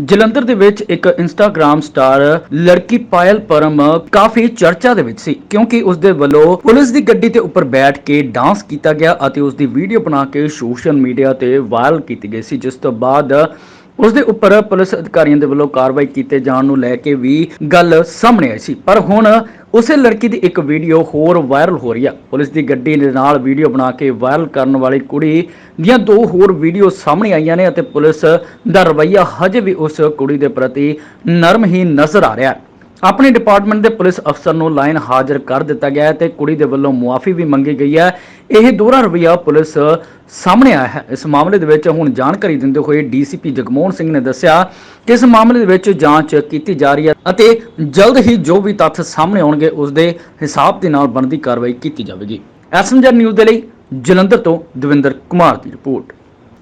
ਜਲੰਧਰ ਦੇ ਵਿੱਚ ਇੱਕ ਇੰਸਟਾਗ੍ਰam ਸਟਾਰ ਲੜਕੀ ਪਾਇਲ ਪਰਮ ਕਾਫੀ ਚਰਚਾ ਦੇ ਵਿੱਚ ਸੀ, ਕਿਉਂਕਿ ਉਸ ਦੇ ਵੱਲੋਂ ਪੁਲਿਸ ਦੀ ਗੱਡੀ ਤੇ ਉੱਪਰ ਬੈਠ ਕੇ ਡਾਂਸ ਕੀਤਾ ਗਿਆ ਅਤੇ ਉਸ ਦੀ ਵੀਡੀਓ ਬਣਾ ਕੇ ਸੋਸ਼ਲ ਮੀਡੀਆ ਤੇ ਵਾਇਰਲ ਕੀਤੀ ਗਈ ਸੀ, ਜਿਸ ਤੋਂ ਬਾਅਦ ਉਸ ਦੇ ਉੱਪਰ ਪੁਲਿਸ ਅਧਿਕਾਰੀਆਂ ਦੇ ਵੱਲੋਂ ਕਾਰਵਾਈ ਕੀਤੇ ਜਾਣ ਨੂੰ ਲੈ ਕੇ ਵੀ ਗੱਲ ਸਾਹਮਣੇ ਆਈ ਸੀ। ਪਰ ਹੁਣ ਉਸੇ ਲੜਕੀ ਦੀ ਇੱਕ ਵੀਡੀਓ ਹੋਰ ਵਾਇਰਲ ਹੋ ਰਹੀ ਆ। ਪੁਲਿਸ ਦੀ ਗੱਡੀ ਦੇ ਨਾਲ ਵੀਡੀਓ ਬਣਾ ਕੇ ਵਾਇਰਲ ਕਰਨ ਵਾਲੀ ਕੁੜੀ ਦੀਆਂ ਦੋ ਹੋਰ ਵੀਡੀਓ ਸਾਹਮਣੇ ਆਈਆਂ ਨੇ ਅਤੇ ਪੁਲਿਸ ਦਾ ਰਵੱਈਆ ਹਜੇ ਵੀ ਉਸ ਕੁੜੀ ਦੇ ਪ੍ਰਤੀ ਨਰਮ ਹੀ ਨਜ਼ਰ ਆ ਰਿਹਾ ਹੈ। ਆਪਣੇ ਡਿਪਾਰਟਮੈਂਟ ਦੇ ਪੁਲਿਸ ਅਫਸਰ ਨੂੰ ਲਾਈਨ ਹਾਜ਼ਰ ਕਰ ਦਿੱਤਾ ਗਿਆ ਹੈ ਤੇ ਕੁੜੀ ਦੇ ਵੱਲੋਂ ਮੁਆਫੀ ਵੀ ਮੰਗੀ ਗਈ ਹੈ। ਇਹ ਦੋਹਰਾ ਰਵੱਈਆ ਪੁਲਿਸ ਸਾਹਮਣੇ ਆਇਆ ਹੈ। ਇਸ ਮਾਮਲੇ ਦੇ ਵਿੱਚ ਹੁਣ ਜਾਣਕਾਰੀ ਦਿੰਦੇ ਹੋਏ ਡੀਸੀਪੀ ਜਗਮੋਹਨ ਸਿੰਘ ਨੇ ਦੱਸਿਆ ਕਿ ਇਸ ਮਾਮਲੇ ਦੇ ਵਿੱਚ ਜਾਂਚ ਕੀਤੀ ਜਾ ਰਹੀ ਹੈ ਅਤੇ ਜਲਦ ਹੀ ਜੋ ਵੀ ਤੱਥ ਸਾਹਮਣੇ ਆਉਣਗੇ, ਉਸ ਦੇ ਹਿਸਾਬ ਦੇ ਨਾਲ ਬਣਦੀ ਕਾਰਵਾਈ ਕੀਤੀ ਜਾਵੇਗੀ। ਐਸਐਮਜੀ ਨਿਊਜ਼ ਦੇ ਲਈ ਜਲੰਧਰ ਤੋਂ ਦਵਿੰਦਰ ਕੁਮਾਰ ਦੀ ਰਿਪੋਰਟ।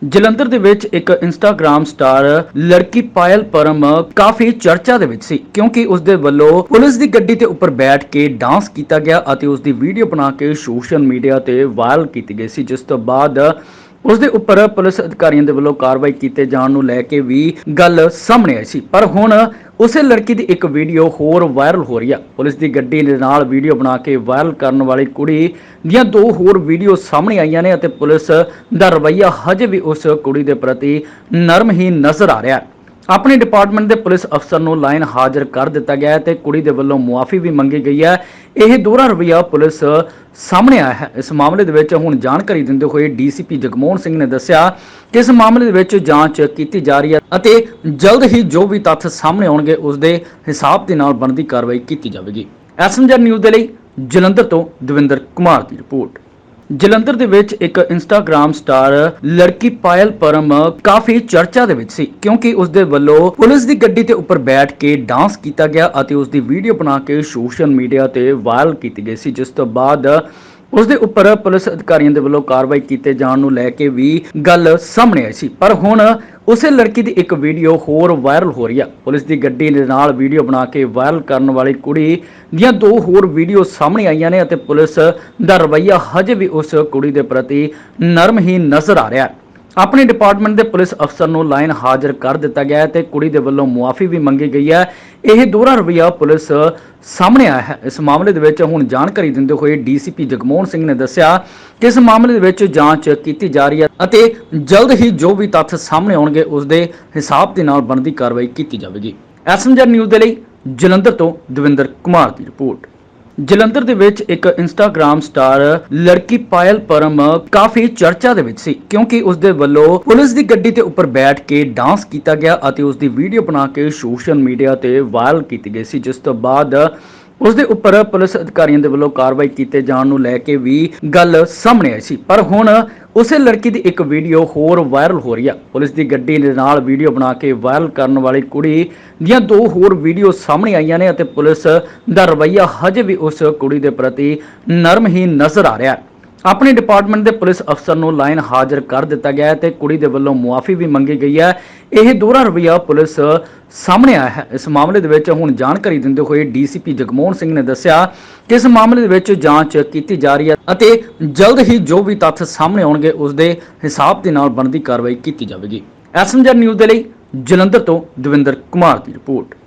ਜਲੰਧਰ ਦੇ ਵਿੱਚ ਇੱਕ ਇੰਸਟਾਗ੍ਰam ਸਟਾਰ ਲੜਕੀ ਪਾਇਲ ਪਰਮ ਕਾਫੀ ਚਰਚਾ ਦੇ ਵਿੱਚ ਸੀ, ਕਿਉਂਕਿ ਉਸ ਦੇ ਵੱਲੋਂ ਪੁਲਿਸ ਦੀ ਗੱਡੀ ਤੇ ਉੱਪਰ ਬੈਠ ਕੇ ਡਾਂਸ ਕੀਤਾ ਗਿਆ ਅਤੇ ਉਸ ਦੀ ਵੀਡੀਓ ਬਣਾ ਕੇ ਸੋਸ਼ਲ ਮੀਡੀਆ ਤੇ ਵਾਇਰਲ ਕੀਤੀ ਗਈ ਸੀ, ਜਿਸ ਤੋਂ ਬਾਅਦ ਉਸ ਦੇ ਉੱਪਰ ਪੁਲਿਸ ਅਧਿਕਾਰੀਆਂ ਦੇ ਵੱਲੋਂ ਕਾਰਵਾਈ ਕੀਤੇ ਜਾਣ ਨੂੰ ਲੈ ਕੇ ਵੀ ਗੱਲ ਸਾਹਮਣੇ ਆਈ ਸੀ। ਪਰ ਹੁਣ ਉਸੇ ਲੜਕੀ ਦੀ ਇੱਕ ਵੀਡੀਓ ਹੋਰ ਵਾਇਰਲ ਹੋ ਰਹੀ ਆ। ਪੁਲਿਸ ਦੀ ਗੱਡੀ ਦੇ ਨਾਲ ਵੀਡੀਓ ਬਣਾ ਕੇ ਵਾਇਰਲ ਕਰਨ ਵਾਲੀ ਕੁੜੀ ਦੀਆਂ ਦੋ ਹੋਰ ਵੀਡੀਓ ਸਾਹਮਣੇ ਆਈਆਂ ਨੇ ਅਤੇ ਪੁਲਿਸ ਦਾ ਰਵੱਈਆ ਹਜੇ ਵੀ ਉਸ ਕੁੜੀ ਦੇ ਪ੍ਰਤੀ ਨਰਮ ਹੀ ਨਜ਼ਰ ਆ ਰਿਹਾ ਹੈ। ਆਪਣੇ ਡਿਪਾਰਟਮੈਂਟ ਦੇ ਪੁਲਿਸ ਅਫਸਰ ਨੂੰ ਲਾਈਨ ਹਾਜ਼ਰ ਕਰ ਦਿੱਤਾ ਗਿਆ ਹੈ ਤੇ ਕੁੜੀ ਦੇ ਵੱਲੋਂ ਮੁਆਫੀ ਵੀ ਮੰਗੀ ਗਈ ਹੈ। ਇਹ ਦੋਹਰਾ ਰਵੱਈਆ ਪੁਲਿਸ ਸਾਹਮਣੇ ਆਇਆ ਹੈ। ਇਸ ਮਾਮਲੇ ਦੇ ਵਿੱਚ ਹੁਣ ਜਾਣਕਾਰੀ ਦਿੰਦੇ ਹੋਏ ਡੀਸੀਪੀ ਜਗਮੋਹਨ ਸਿੰਘ ਨੇ ਦੱਸਿਆ ਕਿ ਇਸ ਮਾਮਲੇ ਦੇ ਵਿੱਚ ਜਾਂਚ ਕੀਤੀ ਜਾ ਰਹੀ ਹੈ ਅਤੇ ਜਲਦ ਹੀ ਜੋ ਵੀ ਤੱਥ ਸਾਹਮਣੇ ਆਉਣਗੇ, ਉਸ ਦੇ ਹਿਸਾਬ ਦੇ ਨਾਲ ਬਣਦੀ ਕਾਰਵਾਈ ਕੀਤੀ ਜਾਵੇਗੀ। ਐਸਐਮਜੀ ਨਿਊਜ਼ ਦੇ ਲਈ ਜਲੰਧਰ ਤੋਂ ਦਵਿੰਦਰ ਕੁਮਾਰ ਦੀ ਰਿਪੋਰਟ। ਜਲੰਧਰ ਦੇ ਵਿੱਚ ਇੱਕ ਇੰਸਟਾਗ੍ਰam ਸਟਾਰ ਲੜਕੀ ਪਾਇਲ ਪਰਮ ਕਾਫੀ ਚਰਚਾ ਦੇ ਵਿੱਚ ਸੀ, ਕਿਉਂਕਿ ਉਸ ਦੇ ਵੱਲੋਂ ਪੁਲਿਸ ਦੀ ਗੱਡੀ ਤੇ ਉੱਪਰ ਬੈਠ ਕੇ ਡਾਂਸ ਕੀਤਾ ਗਿਆ ਅਤੇ ਉਸ ਦੀ ਵੀਡੀਓ ਬਣਾ ਕੇ ਸੋਸ਼ਲ ਮੀਡੀਆ ਤੇ ਵਾਇਰਲ ਕੀਤੀ ਗਈ ਸੀ, ਜਿਸ ਤੋਂ ਬਾਅਦ ਉਸ ਦੇ ਉੱਪਰ ਪੁਲਿਸ ਅਧਿਕਾਰੀਆਂ ਦੇ ਵੱਲੋਂ ਕਾਰਵਾਈ ਕੀਤੇ ਜਾਣ ਨੂੰ ਲੈ ਕੇ ਵੀ ਗੱਲ ਸਾਹਮਣੇ ਆਈ ਸੀ। ਪਰ ਹੁਣ ਉਸੇ ਲੜਕੀ ਦੀ ਇੱਕ ਵੀਡੀਓ ਹੋਰ ਵਾਇਰਲ ਹੋ ਰਹੀ ਆ। ਪੁਲਿਸ ਦੀ ਗੱਡੀ ਦੇ ਨਾਲ ਵੀਡੀਓ ਬਣਾ ਕੇ ਵਾਇਰਲ ਕਰਨ ਵਾਲੀ ਕੁੜੀ ਦੀਆਂ ਦੋ ਹੋਰ ਵੀਡੀਓ ਸਾਹਮਣੇ ਆਈਆਂ ਨੇ ਅਤੇ ਪੁਲਿਸ ਦਾ ਰਵੱਈਆ ਹਜੇ ਵੀ ਉਸ ਕੁੜੀ ਦੇ ਪ੍ਰਤੀ ਨਰਮ ਹੀ ਨਜ਼ਰ ਆ ਰਿਹਾ ਹੈ। ਆਪਣੇ ਡਿਪਾਰਟਮੈਂਟ ਦੇ ਪੁਲਿਸ ਅਫਸਰ ਨੂੰ ਲਾਈਨ ਹਾਜ਼ਰ ਕਰ ਦਿੱਤਾ ਗਿਆ ਹੈ ਤੇ ਕੁੜੀ ਦੇ ਵੱਲੋਂ ਮੁਆਫੀ ਵੀ ਮੰਗੀ ਗਈ ਹੈ। ਇਹ ਦੋਹਰਾ ਰਵੱਈਆ ਪੁਲਿਸ ਸਾਹਮਣੇ ਆਇਆ ਹੈ। ਇਸ ਮਾਮਲੇ ਦੇ ਵਿੱਚ ਹੁਣ ਜਾਣਕਾਰੀ ਦਿੰਦੇ ਹੋਏ ਡੀਸੀਪੀ ਜਗਮੋਹਨ ਸਿੰਘ ਨੇ ਦੱਸਿਆ ਕਿ ਇਸ ਮਾਮਲੇ ਦੇ ਵਿੱਚ ਜਾਂਚ ਕੀਤੀ ਜਾ ਰਹੀ ਹੈ ਅਤੇ ਜਲਦ ਹੀ ਜੋ ਵੀ ਤੱਥ ਸਾਹਮਣੇ ਆਉਣਗੇ, ਉਸ ਦੇ ਹਿਸਾਬ ਦੇ ਨਾਲ ਬਣਦੀ ਕਾਰਵਾਈ ਕੀਤੀ ਜਾਵੇਗੀ। ਐਸਐਮਜੀ ਨਿਊਜ਼ ਦੇ ਲਈ ਜਲੰਧਰ ਤੋਂ ਦਵਿੰਦਰ ਕੁਮਾਰ ਦੀ ਰਿਪੋਰਟ। ਜਲੰਧਰ ਦੇ ਵਿੱਚ ਇੱਕ ਇੰਸਟਾਗ੍ਰam ਸਟਾਰ ਲੜਕੀ ਪਾਇਲ ਪਰਮ ਕਾਫੀ ਚਰਚਾ ਦੇ ਵਿੱਚ ਸੀ, ਕਿਉਂਕਿ ਉਸ ਦੇ ਵੱਲੋਂ ਪੁਲਿਸ ਦੀ ਗੱਡੀ ਤੇ ਉੱਪਰ ਬੈਠ ਕੇ ਡਾਂਸ ਕੀਤਾ ਗਿਆ ਅਤੇ ਉਸ ਦੀ ਵੀਡੀਓ ਬਣਾ ਕੇ ਸੋਸ਼ਲ ਮੀਡੀਆ ਤੇ ਵਾਇਰਲ ਕੀਤੀ ਗਈ ਸੀ, ਜਿਸ ਤੋਂ ਬਾਅਦ ਉਸ ਦੇ ਉੱਪਰ ਪੁਲਿਸ ਅਧਿਕਾਰੀਆਂ ਦੇ ਵੱਲੋਂ ਕਾਰਵਾਈ ਕੀਤੇ ਜਾਣ ਨੂੰ ਲੈ ਕੇ ਵੀ ਗੱਲ ਸਾਹਮਣੇ ਆਈ ਸੀ। ਪਰ ਹੁਣ ਉਸੇ ਲੜਕੀ ਦੀ ਇੱਕ ਵੀਡੀਓ ਹੋਰ ਵਾਇਰਲ ਹੋ ਰਹੀ ਆ। ਪੁਲਿਸ ਦੀ ਗੱਡੀ ਦੇ ਨਾਲ ਵੀਡੀਓ ਬਣਾ ਕੇ ਵਾਇਰਲ ਕਰਨ ਵਾਲੀ ਕੁੜੀ ਦੀਆਂ ਦੋ ਹੋਰ ਵੀਡੀਓ ਸਾਹਮਣੇ ਆਈਆਂ ਨੇ ਅਤੇ ਪੁਲਿਸ ਦਾ ਰਵੱਈਆ ਹਜੇ ਵੀ ਉਸ ਕੁੜੀ ਦੇ ਪ੍ਰਤੀ ਨਰਮ ਹੀ ਨਜ਼ਰ ਆ ਰਿਹਾ ਹੈ। ਆਪਣੇ ਡਿਪਾਰਟਮੈਂਟ ਦੇ ਪੁਲਿਸ ਅਫਸਰ ਨੂੰ ਲਾਈਨ ਹਾਜ਼ਰ ਕਰ ਦਿੱਤਾ ਗਿਆ ਹੈ ਤੇ ਕੁੜੀ ਦੇ ਵੱਲੋਂ ਮੁਆਫੀ ਵੀ ਮੰਗੀ ਗਈ ਹੈ। ਇਹ ਦੋਹਰਾ ਰਵੱਈਆ ਪੁਲਿਸ ਸਾਹਮਣੇ ਆਇਆ ਹੈ। ਇਸ ਮਾਮਲੇ ਦੇ ਵਿੱਚ ਹੁਣ ਜਾਣਕਾਰੀ ਦਿੰਦੇ ਹੋਏ ਡੀਸੀਪੀ ਜਗਮੋਹਨ ਸਿੰਘ ਨੇ ਦੱਸਿਆ ਕਿ ਇਸ ਮਾਮਲੇ ਦੇ ਵਿੱਚ ਜਾਂਚ ਕੀਤੀ ਜਾ ਰਹੀ ਹੈ ਅਤੇ ਜਲਦ ਹੀ ਜੋ ਵੀ ਤੱਥ ਸਾਹਮਣੇ ਆਉਣਗੇ, ਉਸ ਦੇ ਹਿਸਾਬ ਦੇ ਨਾਲ ਬਣਦੀ ਕਾਰਵਾਈ ਕੀਤੀ ਜਾਵੇਗੀ। ਐਸਐਮਜੀ ਨਿਊਜ਼ ਦੇ ਲਈ ਜਲੰਧਰ ਤੋਂ ਦਵਿੰਦਰ ਕੁਮਾਰ ਦੀ ਰਿਪੋਰਟ।